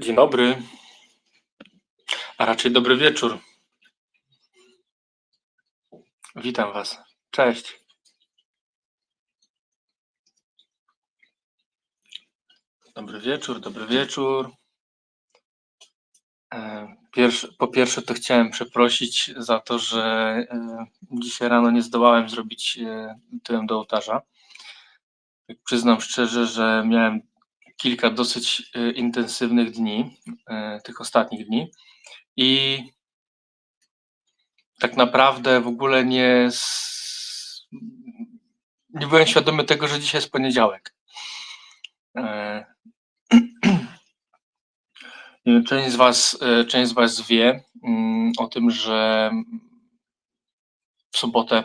Dzień dobry, a raczej dobry wieczór. Witam Was. Cześć. Dobry wieczór, dobry wieczór. E, po pierwsze, to chciałem przeprosić za to, że e, dzisiaj rano nie zdołałem zrobić e, tyłem do ołtarza. Tak Przyznam szczerze, że miałem kilka dosyć e, intensywnych dni, e, tych ostatnich dni i tak naprawdę w ogóle nie, nie byłem świadomy tego, że dzisiaj jest poniedziałek. E, Część z Was, e, część z was wie mm, o tym, że w sobotę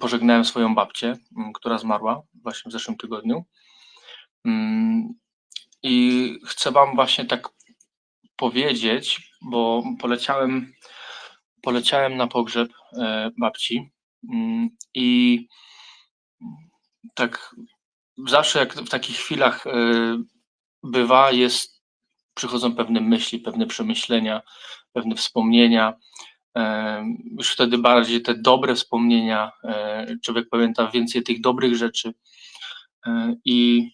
pożegnałem swoją babcię, m, która zmarła właśnie w zeszłym tygodniu. Mm, I chcę Wam właśnie tak powiedzieć, bo poleciałem, poleciałem na pogrzeb e, babci mm, i tak zawsze jak w takich chwilach e, bywa, jest, przychodzą pewne myśli, pewne przemyślenia, pewne wspomnienia. Już wtedy bardziej te dobre wspomnienia, e, człowiek pamięta więcej tych dobrych rzeczy. E, I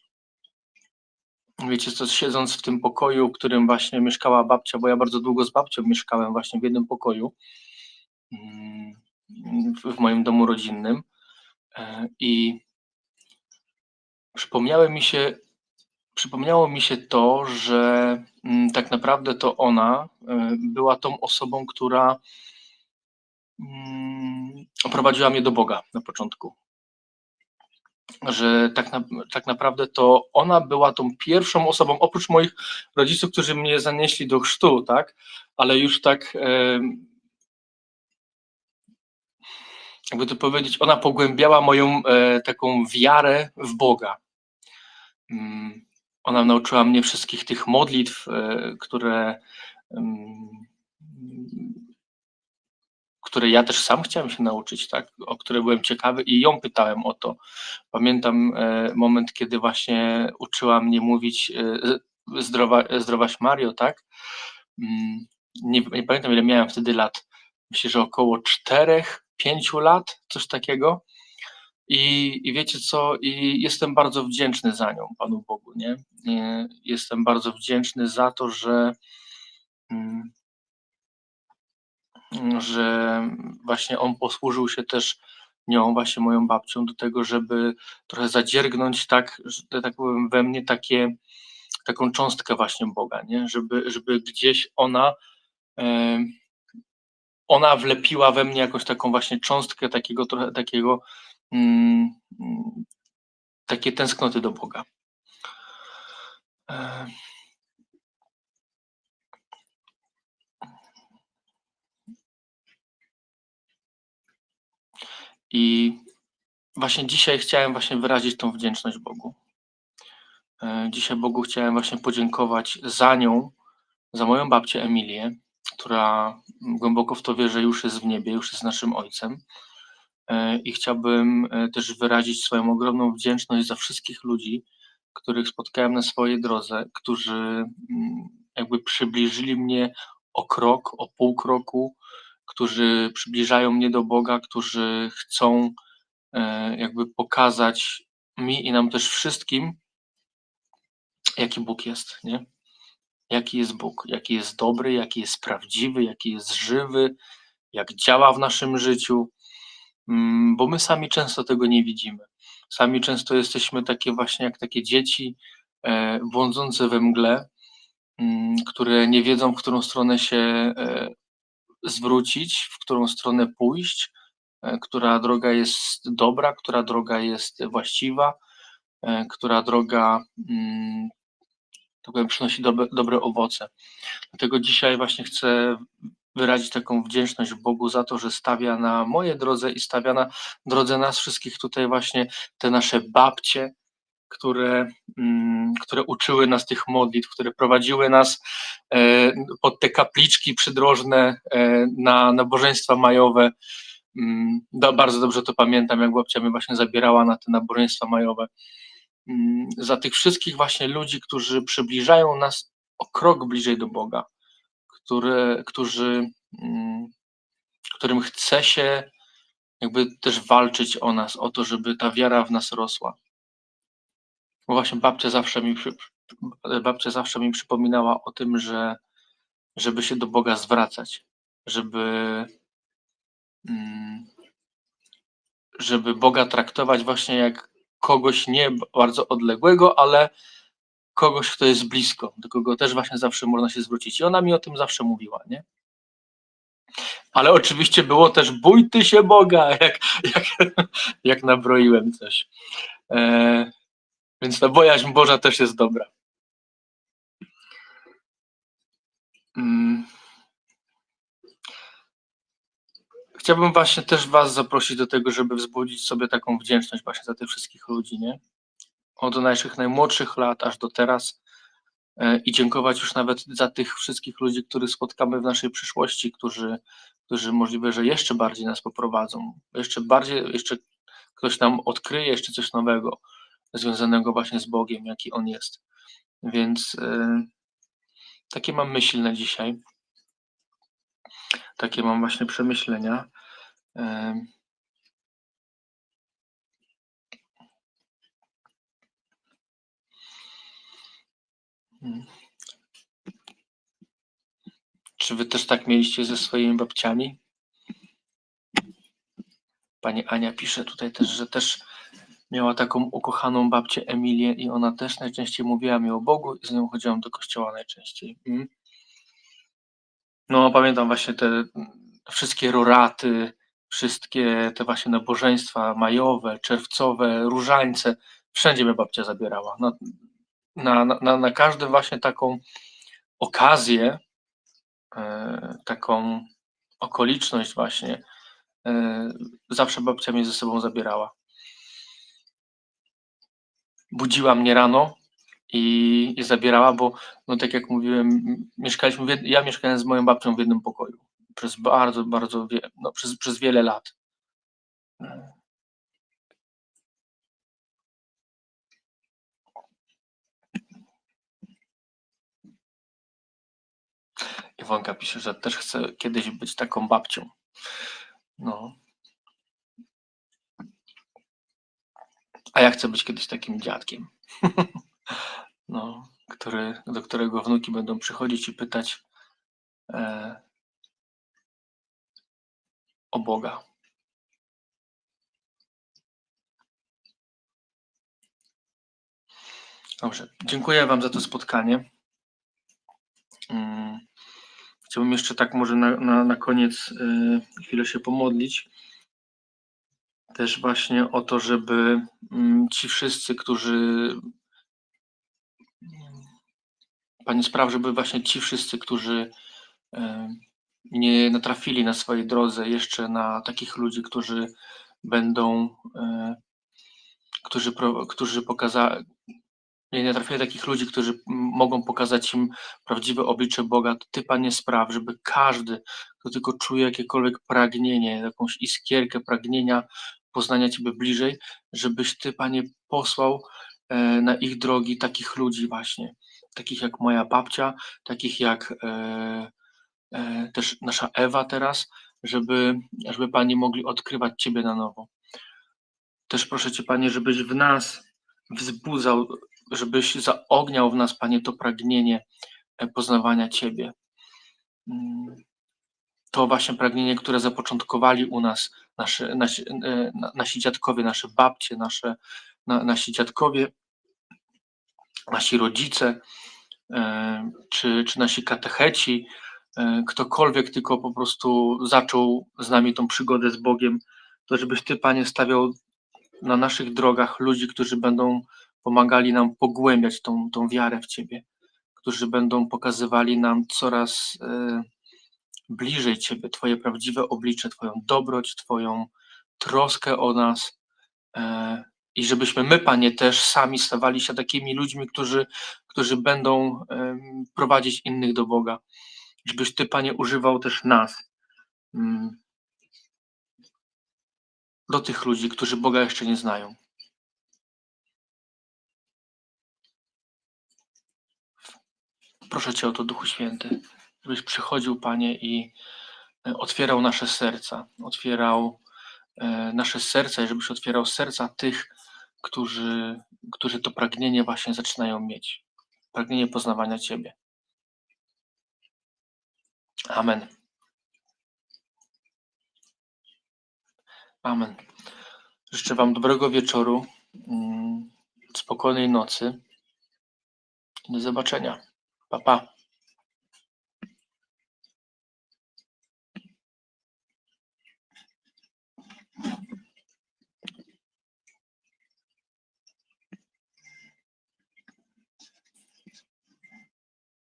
wiecie co, siedząc w tym pokoju, w którym właśnie mieszkała babcia, bo ja bardzo długo z babcią mieszkałem właśnie w jednym pokoju mm, w moim domu rodzinnym e, i przypomniały mi się, przypomniało mi się to, że mm, tak naprawdę to ona była tą osobą, która mm, prowadziła mnie do Boga na początku. Że tak, na, tak naprawdę to ona była tą pierwszą osobą, oprócz moich rodziców, którzy mnie zanieśli do chrztu, tak? Ale już tak, jakby to powiedzieć, ona pogłębiała moją e, taką wiarę w Boga. Mm, Ona nauczyła mnie wszystkich tych modlitw, e, które, mm, które ja też sam chciałem się nauczyć, tak? o które byłem ciekawy i ją pytałem o to. Pamiętam e, moment, kiedy właśnie uczyła mnie mówić e, zdrowa, zdrowaś Mario, tak? Mm, Nie, nie pamiętam ile miałem wtedy lat. Myślę, że około czterech, pięciu lat, coś takiego. I, I wiecie co? I jestem bardzo wdzięczny za nią, Panu Bogu, nie? Nie, Jestem bardzo wdzięczny za to, że, mm, że właśnie on posłużył się też nią, właśnie moją babcią, do tego, żeby trochę zadziergnąć tak, że tak powiem, we mnie takie, taką cząstkę właśnie Boga, nie? Żeby, żeby gdzieś ona, e, ona wlepiła we mnie jakąś taką właśnie cząstkę takiego trochę takiego mm, mm, takie tęsknoty do Boga. E, I właśnie dzisiaj chciałem właśnie wyrazić tą wdzięczność Bogu. E, Dzisiaj Bogu chciałem właśnie podziękować za nią, za moją babcię Emilię, która głęboko w to wie, że już jest w niebie, już jest naszym ojcem. E, I chciałbym e, też wyrazić swoją ogromną wdzięczność za wszystkich ludzi, których spotkałem na swojej drodze, którzy mm, jakby przybliżyli mnie o krok, o pół kroku, którzy przybliżają mnie do Boga, którzy chcą e, jakby pokazać mi i nam też wszystkim, jaki Bóg jest, nie? Jaki jest Bóg, jaki jest dobry, jaki jest prawdziwy, jaki jest żywy, jak działa w naszym życiu, Mm, bo my sami często tego nie widzimy. Sami często jesteśmy takie właśnie jak takie dzieci e, błądzące we mgle, mm, które nie wiedzą, w którą stronę się e, zwrócić, w którą stronę pójść, e, która droga jest dobra, która droga jest właściwa, e, która droga mm, tak powiem, przynosi dobre, dobre owoce. Dlatego dzisiaj właśnie chcę wyrazić taką wdzięczność Bogu za to, że stawia na mojej drodze i stawia na drodze nas wszystkich tutaj właśnie te nasze babcie, które, mm, które uczyły nas tych modlitw, które prowadziły nas e, pod te kapliczki przydrożne e, na nabożeństwa majowe. Mm, bardzo dobrze to pamiętam, jak babcia mnie właśnie zabierała na te nabożeństwa majowe. mm, za tych wszystkich właśnie ludzi, którzy przybliżają nas o krok bliżej do Boga, które, którzy, którym chce się jakby też walczyć o nas, o to, żeby ta wiara w nas rosła. Bo właśnie babcia zawsze mi, babcia zawsze mi przypominała o tym, że żeby się do Boga zwracać, żeby, mm, żeby Boga traktować właśnie jak kogoś nie bardzo odległego, ale kogoś, kto jest blisko, do kogo też właśnie zawsze można się zwrócić. I ona mi o tym zawsze mówiła, nie? Ale oczywiście było też bój ty się Boga, jak, jak, jak nabroiłem coś. E, więc ta bojaźń Boża też jest dobra. Mm. Chciałbym właśnie też Was zaprosić do tego, żeby wzbudzić sobie taką wdzięczność właśnie za tych wszystkich ludzi, nie? Od naszych najmłodszych lat aż do teraz e, i dziękować już nawet za tych wszystkich ludzi, których spotkamy w naszej przyszłości, którzy, którzy możliwe, że jeszcze bardziej nas poprowadzą, jeszcze bardziej, jeszcze ktoś nam odkryje jeszcze coś nowego związanego właśnie z Bogiem, jaki On jest. Więc yy, takie mam myśli na dzisiaj. Takie mam właśnie przemyślenia. Hmm. Czy wy też tak mieliście ze swoimi babciami? Pani Ania pisze tutaj też, że też miała taką ukochaną babcię Emilię i ona też najczęściej mówiła mi o Bogu i z nią chodziłam do kościoła najczęściej. Mm. No, pamiętam właśnie te wszystkie roraty, wszystkie te właśnie nabożeństwa majowe, czerwcowe, różańce. Wszędzie mnie babcia zabierała. Na, na, na, na każdą właśnie taką okazję, e, taką okoliczność właśnie, e, zawsze babcia mnie ze sobą zabierała budziła mnie rano i, i zabierała, bo no tak jak mówiłem, mieszkaliśmy, w, ja mieszkałem z moją babcią w jednym pokoju przez bardzo, bardzo, wie, no, przez, przez wiele lat. Iwonka pisze, że też chce kiedyś być taką babcią. No, A ja chcę być kiedyś takim dziadkiem. no, który, do którego wnuki będą przychodzić i pytać e, o Boga. Dobrze, dziękuję Wam za to spotkanie. Mm, chciałbym jeszcze tak może na, na, na koniec y, chwilę się pomodlić też właśnie o to, żeby mm, ci wszyscy, którzy Pani spraw, żeby właśnie ci wszyscy, którzy e, nie natrafili na swojej drodze jeszcze na takich ludzi, którzy będą, e, którzy, którzy pokazali, nie natrafili takich ludzi, którzy mogą pokazać im prawdziwe oblicze Boga, to Ty, Panie, spraw, żeby każdy, kto tylko czuje jakiekolwiek pragnienie, jakąś iskierkę pragnienia poznania Ciebie bliżej, żebyś Ty, Panie, posłał e, na ich drogi takich ludzi właśnie, takich jak moja babcia, takich jak e, e, też nasza Ewa teraz, żeby, żeby Panie mogli odkrywać Ciebie na nowo. Też proszę Cię, Panie, żebyś w nas wzbudzał, żebyś zaogniał w nas, Panie, to pragnienie poznawania Ciebie. Mm to właśnie pragnienie, które zapoczątkowali u nas nasze, nasi, e, nasi dziadkowie, nasze babcie, nasze, na, nasi dziadkowie, nasi rodzice, e, czy, czy nasi katecheci, e, ktokolwiek tylko po prostu zaczął z nami tą przygodę z Bogiem, to żebyś Ty, Panie, stawiał na naszych drogach ludzi, którzy będą pomagali nam pogłębiać tą, tą wiarę w Ciebie, którzy będą pokazywali nam coraz bliżej Ciebie, Twoje prawdziwe oblicze, Twoją dobroć, Twoją troskę o nas. E, I żebyśmy my, Panie, też sami stawali się takimi ludźmi, którzy, którzy będą prowadzić innych do Boga. Żebyś Ty, Panie, używał też nas mm, do tych ludzi, którzy Boga jeszcze nie znają. Proszę Cię o to, Duchu Święty żebyś przychodził, Panie, i e, otwierał nasze serca, otwierał e, nasze serca i żebyś otwierał serca tych, którzy, którzy to pragnienie właśnie zaczynają mieć. Pragnienie poznawania Ciebie. Amen. Amen. Życzę Wam dobrego wieczoru, mm, spokojnej nocy. Do zobaczenia. Pa, pa.